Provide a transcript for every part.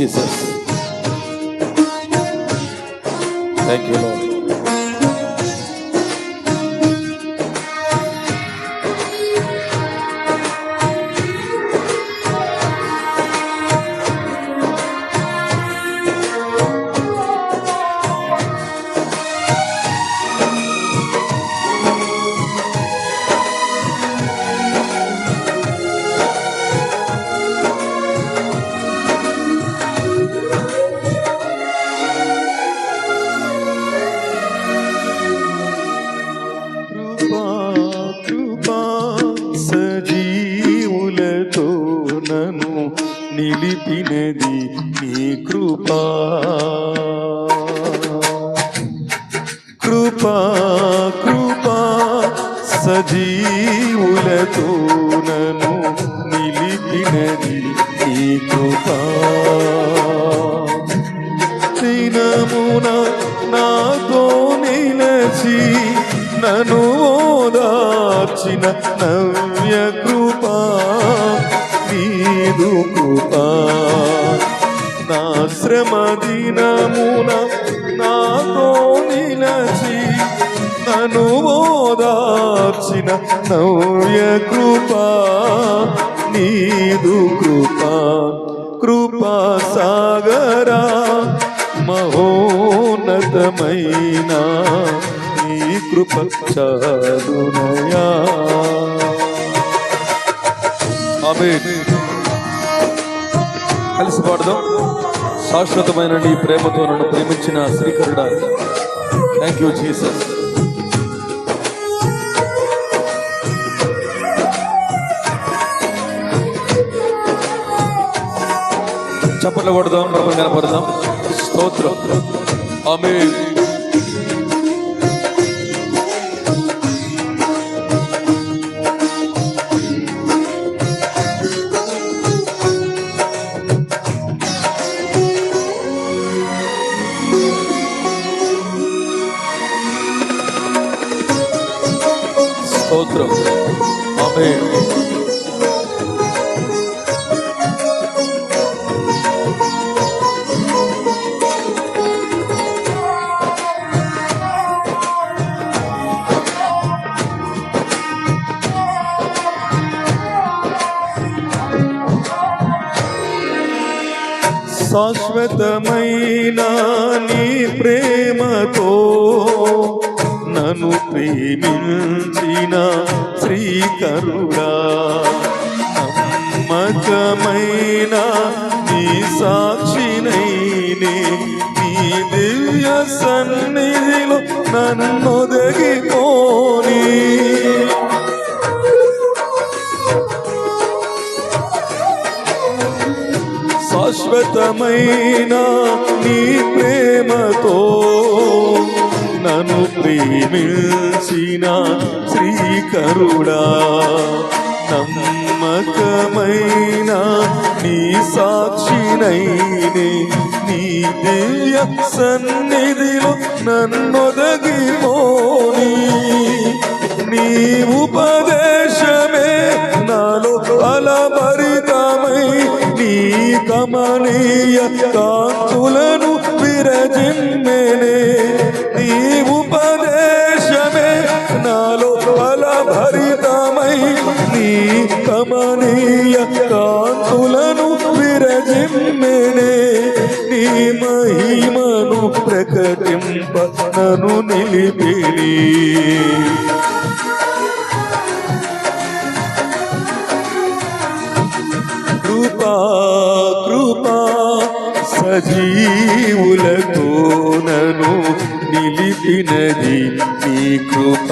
Jesus. Thank you, Lord. కృపా కృపా సజీవులతో నన్ను నిలిపినది నీ కృపా. దినమున నాతో నిలచి నను ఓదార్చిన నవ్య కృపా నీదు కృపా. నా శ్రమ దినమున ఓదార్చిన నవ్య కృపా నీదు కృపా కృపా సాగరా మహోన్నతమైన నీ కృప చదునయా. కలిసి పాడదాం. శాశ్వతమైన నీ ప్రేమతో నన్ను ప్రేమించిన శ్రీకరుడా. థ్యాంక్ యూ జీసస్ చప్పట్లు కొడదాం ప్రభు కనపడదాం స్తోత్రం. ఆమె శాశ్వతమైన నీ ప్రేమతో నన్ను ప్రేమించిన శ్రీకరుడా. నమ్మకమైన నీ సాక్షినైనే నీ దివ్య సన్నిధిలో నన్నొదగిపోని శాశ్వతమైన నీ ప్రేమతో నన్ను ప్రేమించిన శ్రీకరుడా. నమ్మకమైన నీ సాక్షినైనే నీ దివ్య సన్నిధిలో నన్నొదగిపోని నీ ఉపదే కమనీయ కాంతులను విరజిమ్మెనే. నీ ఉపదేశమే నాలో ఫలభరితమై నీ కమనీయ కాంతులను విరజిమ్మెనే. నీ మహిమను ప్రకటింప నను నిలిపిని. సజీవులతో నిలిపినది నీ కృప.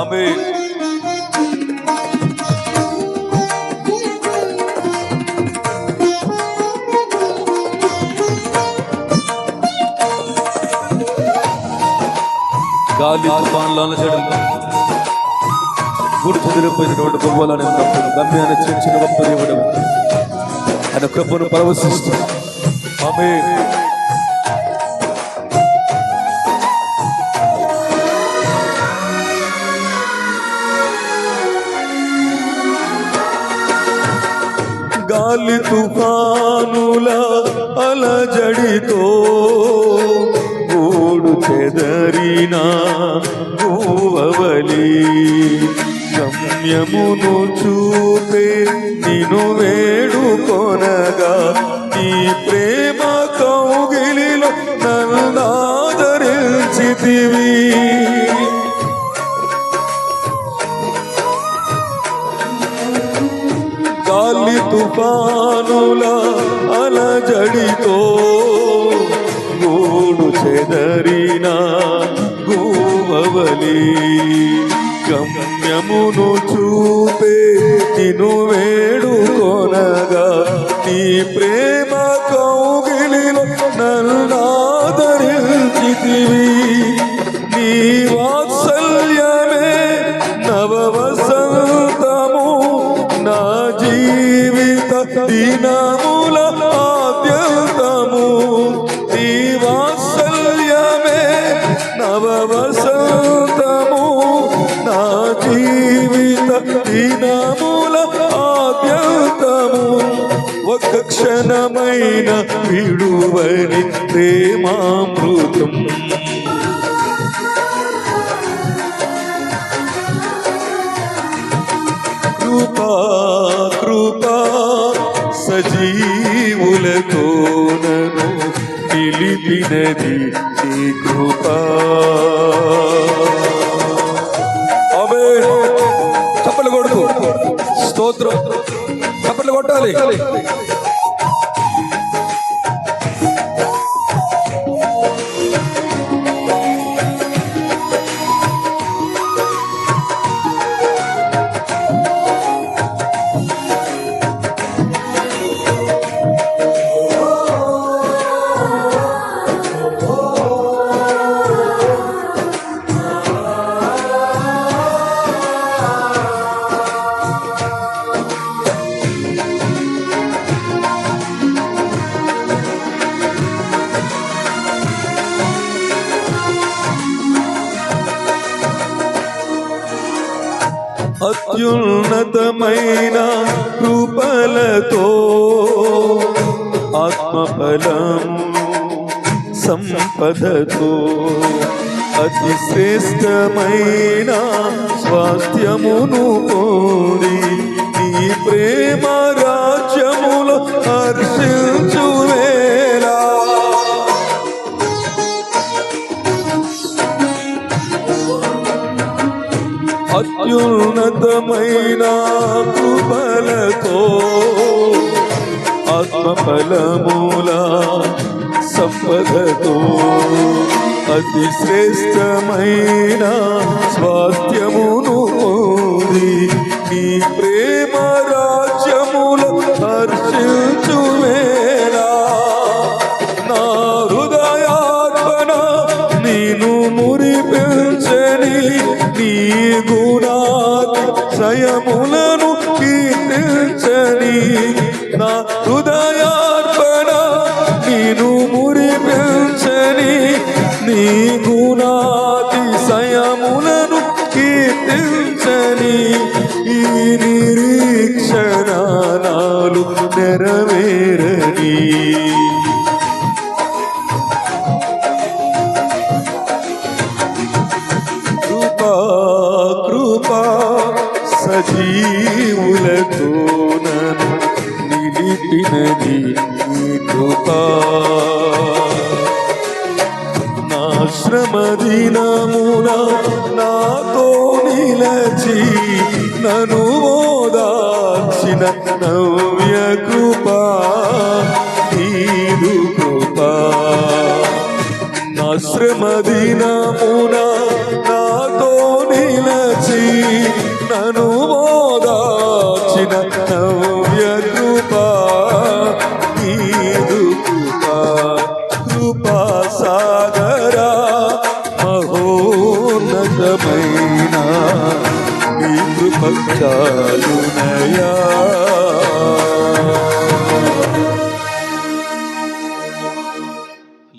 ఆమె గాలి తుఫాన్లను చేయడం. గుడి చెదిరిపోయినటువంటి గొప్పలను గమ్యాన్ని చేర్చిన గొప్ప దేవుడు. ఆయన కృపను ప్రవశిస్తూ. ఆమె గాలి తుఫానుల అలజడితో గూడు చెదరినా గూవలి గమ్యమును చూపే నిను వేడుకొనగా నీ ప్రేమ కౌగిలిలో నన్నాదరించితివి గాలి తుఫానుల అలజడితో గూడు చెదరిన గోవలి గమ్యమును చూపే నిను వేడుకొనగా నీ ప్రేమ కౌగిలిలో నన్నాదరించితివి నీ వాత్సల్యమే నవవసంతము నా జీవిత దినము. ఒక విడువని ప్రేమామృతం. కృపా కృపా సజీవులతో నను నిలిపినది నీ కృపా. ఆమె చప్పట్లు కొడుతూ. స్తోత్రం. చప్పట్లు కొట్టాలి. అద్భుతమైన కృపలతో ఆత్మఫలం సంపదతో అతి శ్రేష్టమైన స్వాస్థ్యమును కోరి ఈ ప్రేమ రాజ్యములో హర్షించు అత్యున్నతమైన కృపలతో ఆత్మఫలమూల సంపదతో అతి శ్రేష్టమైన స్వాస్థ్యమును కోరి ప్రేమ రాజ్యముల హర్షించు నీ గుణాతి సయములను కీర్తించని ఈ నిరీక్షణాలు నెరవేరని. కృపా కృపా సజీవులతో నన్ను నిలిపినది కృపా. నా నాతో నిలచి నను ఓదార్చిన నవ్య కృపా నీదు కృపా. నా శ్రమ